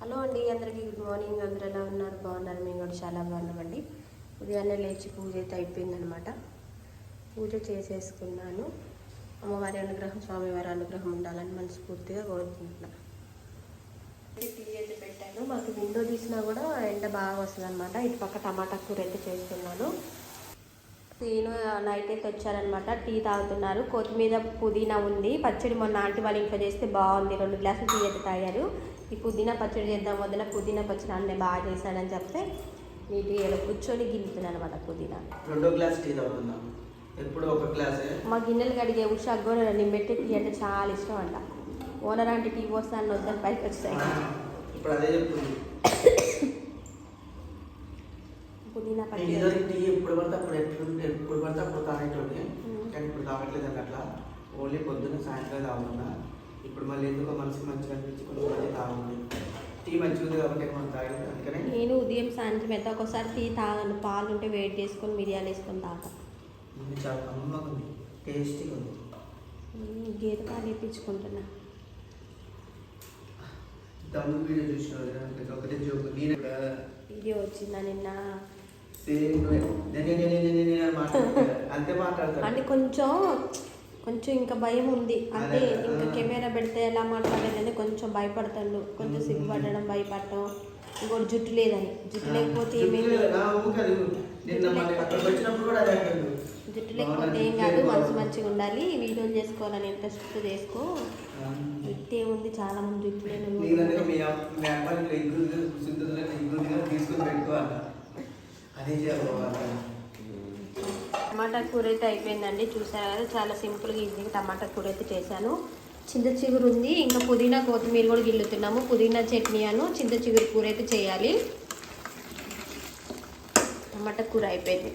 Hello అండి అందరికీ good morning. అందరు ఎలా ఉన్నారు? బాగున్నారు? మేము కూడా చాలా బాగున్నామండి. ఉదయాన్నే లేచి పూజ అయితే అయిపోయిందనమాట పూజ చేసేసుకున్నాను. అమ్మవారి అనుగ్రహం స్వామివారి అనుగ్రహం ఉండాలని మనస్ఫూర్తిగా కోరుకుంటున్నా. టీ అయితే పెట్టాను. మాకు విండో తీసినా కూడా ఎండ బాగా వస్తుంది అనమాట ఇటు పక్క టమాటా కూర అయితే చేస్తున్నాను. నేను నైట్ అయితే వచ్చారనమాట టీ తాగుతున్నారు. కొత్తిమీర పుదీనా ఉంది. పచ్చడి మొన్న ఆంటీ వాళ్ళ ఇంట్లో చేస్తే బాగుంది. రెండు గ్లాసులు టీ అయితే తాగారు. ఈ పుదీనా పచ్చడి చేద్దాం వదిన పుదీనా పచ్చడి అన్నీ బాగా చేశాడని చెప్తే నీట్గా కూర్చొని గిల్లుతున్నాను అనమాట పుదీనా. రెండో గ్లాస్ టీ తాగుతున్నాం. ఎప్పుడు ఒక గ్లాసే? మా గిన్నెలు కడిగే ఉషా కూడా నేను పెట్టే టీ అంటే చాలా ఇష్టం అంట. ఓనర్ అంటే టీ పోస్తాను వద్దని పైకి వచ్చాయి. ఇప్పుడు అదే చెప్తుంది. పుదీనా నేను పచ్చడి ఇదో టీ ఎప్పుడు పడితే అప్పుడు ఎప్పుడు ఎప్పుడు పడితే అప్పుడు తాగేటోని మ్మ్. కానీ ఇప్పుడు తాగట్లేదు అండి అట్లా ఓన్లీ పొద్దున్న సాయంత్రం తాగుతున్నా. ఇప్పుడు మళ్ళీ ఎందుకో మనసు మంచిగా అనిపించుకుని మళ్ళీ తాగుంది టీ మంచిగా ఉంది కాబట్టి మనం తాగింది. అందుకనే నేను ఉదయం సాయంత్రం అయితే ఒకసారి టీ తాగను. పాలు ఉంటే వేడి చేసుకొని మిరియాలు వేసుకొని ఇది చాలా కమ్మగా ఉంది. టేస్టీగా ఉంది. గేదె పాలు వేయించుకుంటున్నా తమ్ముడు వీడియో చూసిన ఒకటే జోకు. నేను వీడియో వచ్చిందా నిన్న? అంతే అంటే కొంచెం కొంచెం ఇంకా భయం ఉంది. అంటే ఇంకా. కెమెరా పెడితే ఎలా మాట్లాడేదని కొంచెం భయపడతాడు. కొంచెం సిగ్గుపడడం భయపడటం ఇంకోటి జుట్టు లేదని. జుట్టు లేకపోతే ఏమేమి జుట్టు లేకపోతే ఏం కాదు మనసు మంచిగా ఉండాలి. వీడియోలు చేసుకోవాలని ఇంట్రెస్ట్ చేసుకో. జుట్టు ఏముంది? చాలా మంది జుట్టు లేని తీసుకొని పెట్టుకోవాలి చేయాలి టమాటా కూర అయితే అయిపోయిందండి. చూసారు కదా చాలా సింపుల్గా ఈజీగా టమాటా కూర అయితే చేశాను. చింత చిగురు ఉంది. ఇంకా పుదీనా కొత్తిమీర కూడా గిల్లుతున్నాము. పుదీనా చట్నీ అను చింత చిగురు కూర అయితే చేయాలి. టమాటా కూర అయిపోయింది.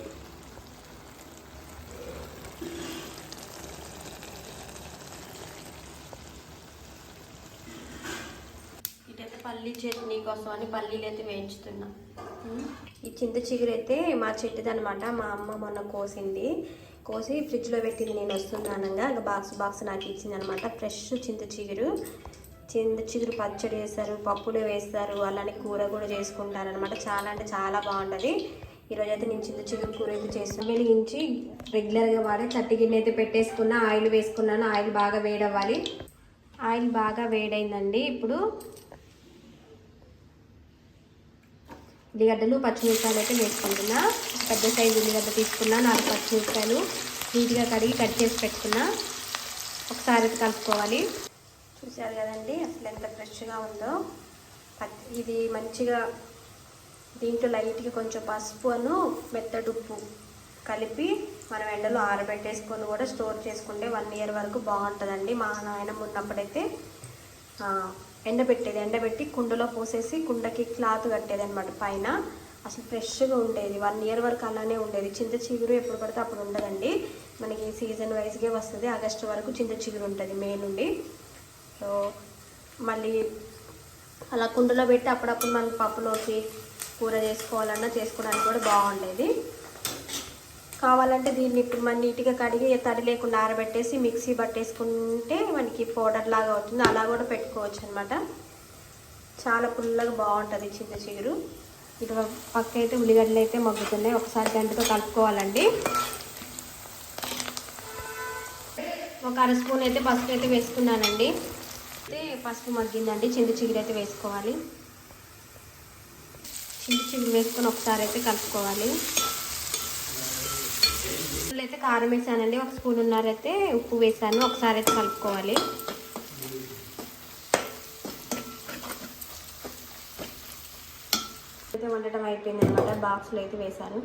పల్లీ చట్నీ కోసం అని పల్లీలు అయితే వేయించుతున్నా. ఈ చింత చిగురు అయితే మా చెట్టుది అనమాట మా అమ్మ మొన్న కోసింది. కోసి ఫ్రిడ్జ్లో పెట్టింది. నేను వస్తున్నానంగా ఇంకా బాక్స్ బాక్స్ నాకు ఇచ్చింది అనమాట ఫ్రెష్ చింత చిగురు. చింత చిగురు పచ్చడి వేస్తారు పప్పులో వేస్తారు. అలానే కూర కూడా చేసుకుంటారు అనమాట చాలా అంటే చాలా బాగుంటుంది. ఈరోజు అయితే నేను చింత చిగురు కూర అయితే చేస్తాను వెలిగించి రెగ్యులర్గా వాడే తట్టి గిన్నె అయితే పెట్టేసుకున్న. ఆయిల్ వేసుకున్నాను. ఆయిల్ బాగా వేడవ్వాలి. ఆయిల్ బాగా వేడైందండి. ఇప్పుడు ఉల్లిగడ్డలు పచ్చిమిరపకాయలు అయితే వేసుకుంటున్నా. పెద్ద సైజు ఉల్లిగడ్డ తీసుకున్నా నాలుగు పచ్చిమిరపకాయలు నీట్గా కడిగి కట్ చేసి పెట్టుకున్నా. ఒకసారి అయితే కలుపుకోవాలి. చూసారు కదండి అసలు ఎంత ఫ్రెష్గా ఉందో. ఇది మంచిగా దీంట్లో లైట్గా కొంచెం పసుపు అను మెత్తడుప్పు ఉప్పు కలిపి మనం ఎండలో ఆరబెట్టేసుకొని కూడా స్టోర్ చేసుకుంటే వన్ ఇయర్ వరకు బాగుంటుందండి. మా నాయనమ్మ ఉన్నప్పుడైతే ఎండబెట్టేది. ఎండబెట్టి కుండలో పోసేసి కుండకి క్లాత్ కట్టేది అనమాట పైన. అసలు ఫ్రెష్గా ఉండేది. వన్ ఇయర్ వరకు అలానే ఉండేది. చింత చిగురు ఎప్పుడు పడితే అప్పుడు ఉండదండి. మనకి సీజన్ వైజ్గా వస్తుంది. ఆగస్టు వరకు చింత చిగురు ఉంటుంది మే నుండి. సో మళ్ళీ అలా కుండలో పెట్టి అప్పుడప్పుడు మనం పప్పులోకి కూర చేసుకోవాలన్నా చేసుకోవడానికి కూడా బాగుండేది. కావాలంటే దీన్ని ఇప్పుడు మన నీట్గా కడిగి తడి లేకుండా ఆరబెట్టేసి మిక్సీ పట్టేసుకుంటే మనకి పౌడర్ లాగా అవుతుంది. అలా కూడా పెట్టుకోవచ్చు అనమాట చాలా పుల్లగా బాగుంటుంది చింత చిగురు. ఇటు పక్క అయితే ఉల్లిగడ్డలు అయితే మగ్గుతున్నాయి. ఒకసారి గంటతో కలుపుకోవాలండి. ఒక అర స్పూన్ అయితే పసుపు అయితే వేసుకున్నానండి. అయితే పసుపు మగ్గిందండి. చింత చిగురు అయితే వేసుకోవాలి. చింత చిగురు వేసుకొని ఒకసారి అయితే కలుపుకోవాలి. అయితే కారం వేసానండి. ఒక స్పూన్ ఉన్నారైతే ఉప్పు వేసాను. ఒకసారి అయితే కలుపుకోవాలి. అయితే వండటం అయిపోయింది అనమాట బాక్స్లో అయితే వేసాను.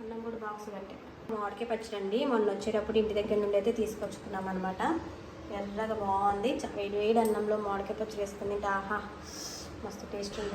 అన్నం కూడా బాక్సులు అంటే మామిడికాయ పచ్చడండి మొన్న వచ్చేటప్పుడు ఇంటి దగ్గర నుండి అయితే తీసుకొచ్చుకున్నాం అనమాట ఎర్రగా బాగుంది. చ- వేడి వేడి అన్నంలో మామిడికాయ పచ్చడి వేసుకుని ఆహా మస్తు టేస్ట్ ఉంది.